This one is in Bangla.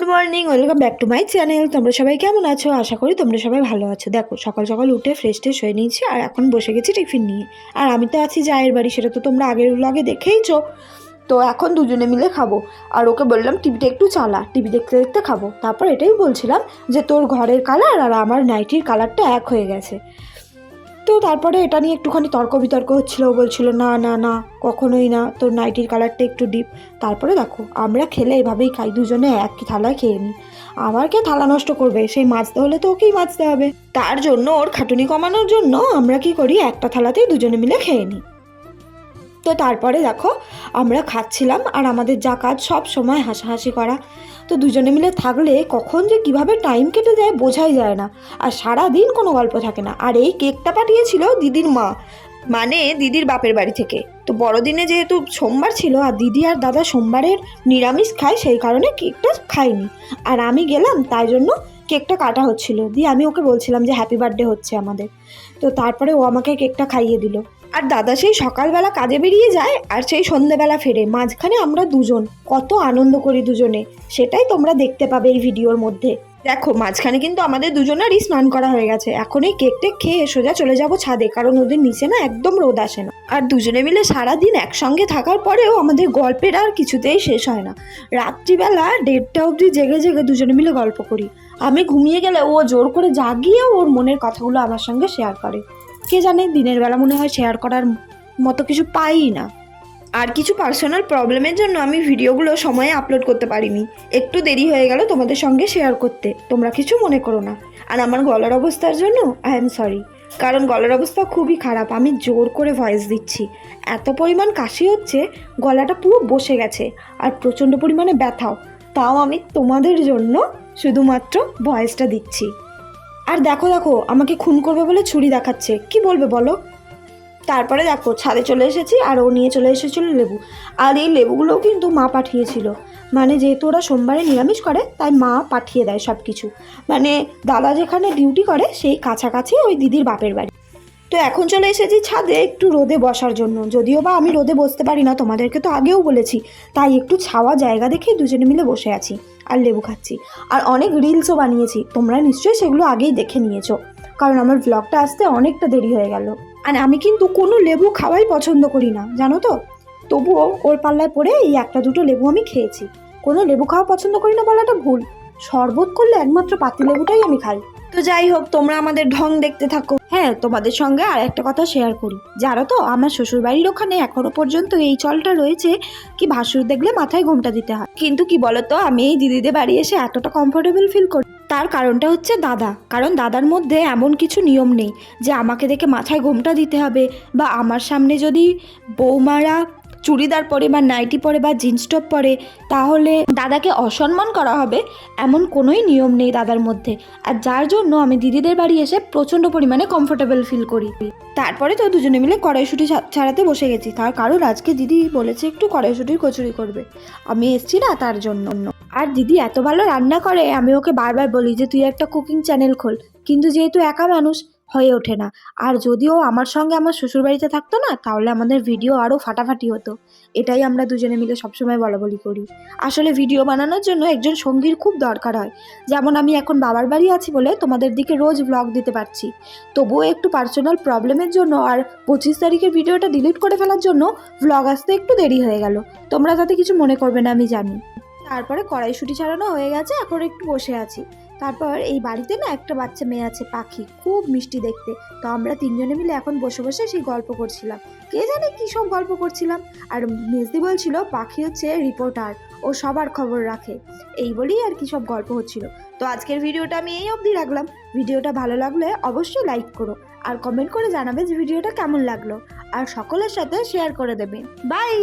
Good morning welcome back to my channel তোমরা সবাই কেমন আছো? আশা করি তোমরা সবাই ভালো আছো। দেখো, সকাল সকাল উঠে ফ্রেশ ট্রেশ হয়ে নিয়েছি, আর এখন বসে গেছি টিফিন নিয়ে। আর আমি তো আছি জায়ের বাড়ি, সেটা তো তোমরা আগের ব্লগে দেখেইছো। তো এখন দুজনে মিলে খাব। আর ওকে বললাম, টিভিটা একটু চালা, টিভি দেখতে দেখতে খাব। তারপর এটাই বলছিলাম যে, তোর ঘরের কালার আর আমার নাইটির কালারটা এক হয়ে গেছে। তো তারপরে এটা নিয়ে একটুখানি তর্ক বিতর্ক হচ্ছিল বলছিল, না না না, কখনোই না। তোর নাইটির কালারটা একটু ডিপ। তারপরে দেখো, আমরা খেলে এভাবেই খাই। দুজনে একই থালায় খেয়ে নিই। আবার কে থালা নষ্ট করবে? সেই মাছতে হলে তো ওকেই মাছতে হবে। তার জন্য ওর খাটুনি কমানোর জন্য আমরা কি করি? একটা থালাতেই দুজনে মিলে খেয়ে নিই। তো তারপরে দেখো, আমরা খাচ্ছিলাম আর আমাদের যা কাজ সব সময় হাসাহাসি করা। তো দুজনে মিলে থাকলে কখন যে কীভাবে টাইম কেটে যায় বোঝাই যায় না। আর সারা দিন কোনো গল্প থাকে না। আর এই কেকটা পাঠিয়েছিল দিদির মা মানে দিদির বাপের বাড়ি থেকে। তো বড়দিনে যেহেতু সোমবার ছিল আর দিদি আর দাদা সোমবারের নিরামিষ খায়, সেই কারণে কেকটা খাইনি আর আমি গেলাম, তাই জন্য কেকটা কাটা হচ্ছিল। দিয়ে আমি ওকে বলছিলাম যে হ্যাপি বার্থডে হচ্ছে আমাদের। তো তারপরে ও আমাকে কেকটা খাইয়ে দিল। আর দাদা সেই সকালবেলা কাজে বেরিয়ে যায় আর সেই সন্ধেবেলা ফেরে। মাঝখানে আমরা দুজন, কত আনন্দ করি দুজনে। সেটাই তোমরা দেখতে পাবে এই ভিডিওর মধ্যে। দেখো, মাঝখানে কিন্তু আমাদের দুজনেরই স্নান করা হয়ে গেছে। এখন এই কেক টেক খেয়ে সোজা চলে যাব ছাদে, কারণ ওদের নিচে না একদম রোদ আসে না। আর দুজনে মিলে সারাদিন একসঙ্গে থাকার পরেও আমাদের গল্পের আর কিছুতেই শেষ হয় না। রাত্রিবেলা দেড়টা অবধি জেগে জেগে দুজনে মিলে গল্প করি। আমি ঘুমিয়ে গেলে ও জোর করে জাগিয়ে ওর মনের কথাগুলো আমার সঙ্গে শেয়ার করে। কে জানে দিনের বেলা মনে হয় শেয়ার করার মতো কিছু পাই না। আর কিছু পার্সোনাল প্রবলেমের জন্য আমি ভিডিওগুলো সময়ে আপলোড করতে পারিনি। একটু দেরি হয়ে গেল তোমাদের সঙ্গে শেয়ার করতে। তোমরা কিছু মনে করো না। আর আমার গলার অবস্থার জন্য আই এম সরি কারণ গলার অবস্থা খুবই খারাপ। আমি জোর করে ভয়েস দিচ্ছি। এত পরিমাণ কাশি হচ্ছে, গলাটা পুরো বসে গেছে। আর প্রচণ্ড পরিমাণে ব্যথাও। তাও আমি তোমাদের জন্য শুধুমাত্র ভয়েসটা দিচ্ছি। আর দেখো দেখো, আমাকে খুন করবে বলে ছুরি দেখাচ্ছে। কি বলবে বলো? তারপরে দেখো, ছাদে চলে এসেছি আর ও নিয়ে চলে এসেছিল লেবু। আর এই লেবুগুলোও কিন্তু মা পাঠিয়েছিল। মানে যেহেতু ওরা সোমবারে নিরামিষ করে, তাই মা পাঠিয়ে দেয় সব কিছু মানে দাদা যেখানে ডিউটি করে, সেই কাছাকাছি ওই দিদির বাপের বাড়ি। তো এখন চলে এসেছি ছাদে একটু রোদে বসার জন্য। যদিও বা আমি রোদে বসতে পারি না, তোমাদেরকে তো আগেও বলেছি। তাই একটু ছাওয়া জায়গা দেখে দুজনে মিলে বসে আছি আর লেবু খাচ্ছি। আর অনেক রিলসও বানিয়েছি, তোমরা নিশ্চয়ই সেগুলো আগেই দেখে নিয়েছো। কারণ আমার ব্লগটা আসতে অনেকটা দেরি হয়ে গেল। আর আমি কিন্তু কোনো লেবু খাওয়াই পছন্দ করি না, জানো তো? তবুও ওর পাল্লায় পড়ে এই একটা দুটো লেবু আমি খেয়েছি। কোনো লেবু খাওয়া পছন্দ করি না বলাটা ভুল। শরবত করলে একমাত্র পাতি লেবুটাই আমি খাই। তো যাই হোক, তোমরা আমাদের ঢং দেখতে থাকো। হ্যাঁ তোমাদের সঙ্গে আর একটা কথা শেয়ার করি। জানো তো, আমার শ্বশুরবাড়ির ওখানে এখনও পর্যন্ত এই চলটা রয়েছে কি ভাসুর দেখলে মাথায় ঘোমটা দিতে হয়। কিন্তু কি বলতো, আমি এই দিদিদের বাড়ি এসে এতটা কমফোর্টেবল ফিল করি। তার কারণটা হচ্ছে দাদা। কারণ দাদার মধ্যে এমন কিছু নিয়ম নেই যে আমাকে দেখে মাথায় ঘোমটা দিতে হবে বা আমার সামনে যদি বৌমারা চুড়িদার পরে বা নাইটি পরে বা জিন্স টপ পরে, তাহলে দাদাকে অসম্মান করা হবে এমন কোনোই নিয়ম নেই দাদার মধ্যে। আর যার জন্য আমি দিদিদের বাড়ি এসে প্রচণ্ড পরিমাণে কমফোর্টেবল ফিল করি। তারপরে তো দুজনে মিলে কড়াইশুটি ছাড়াতে বসে গেছি। তার কারণ আজকে দিদি বলেছে একটু কড়াইশুটির কচুরি করবে। আমি এসছি না তার জন্য। আর দিদি এত ভালো রান্না করে, আমি ওকে বারবার বলি যে, তুই একটা কুকিং চ্যানেল খোল। কিন্তু যেহেতু একা মানুষ হয়ে ওঠে না। আর যদিও আমার সঙ্গে আমার শ্বশুরবাড়িতে থাকতো না, তাহলে আমাদের ভিডিও আরও ফাটাফাটি হতো। এটাই আমরা দুজনে মিলে সবসময় বলা বলি করি। আসলে ভিডিও বানানোর জন্য একজন সঙ্গীর খুব দরকার হয়। যেমন আমি এখন বাবার বাড়ি আছি বলে তোমাদের দিকে রোজ ব্লগ দিতে পারছি। তবুও একটু পার্সোনাল প্রবলেমের জন্য আর পঁচিশ তারিখের ভিডিওটা ডিলিট করে ফেলার জন্য ব্লগ আসতে একটু দেরি হয়ে গেল। তোমরা তাতে কিছু মনে করবে না, আমি জানি। তারপরে কড়াইশুটি ছাড়ানো হয়ে গেছে, এখন একটু বসে আছি। তারপর এই বাড়িতে না একটা বাচ্চা মেয়ে আছে, পাখি, খুব মিষ্টি দেখতে। তো আমরা তিনজনে মিলে এখন বসে বসে সেই গল্প করছিলাম। কে জানে কী সব গল্প করছিলাম? আর মেজদি বলছিল, পাখি হচ্ছে রিপোর্টার, ও সবার খবর রাখে। এই বলেই আর কি সব গল্প হচ্ছিল। তো আজকের ভিডিওটা আমি এই অবধি রাখলাম। ভিডিওটা ভালো লাগলে অবশ্যই লাইক করো আর কমেন্ট করে জানাবে যে ভিডিওটা কেমন লাগল। আর সকলের সাথে শেয়ার করে দেবে। বাই!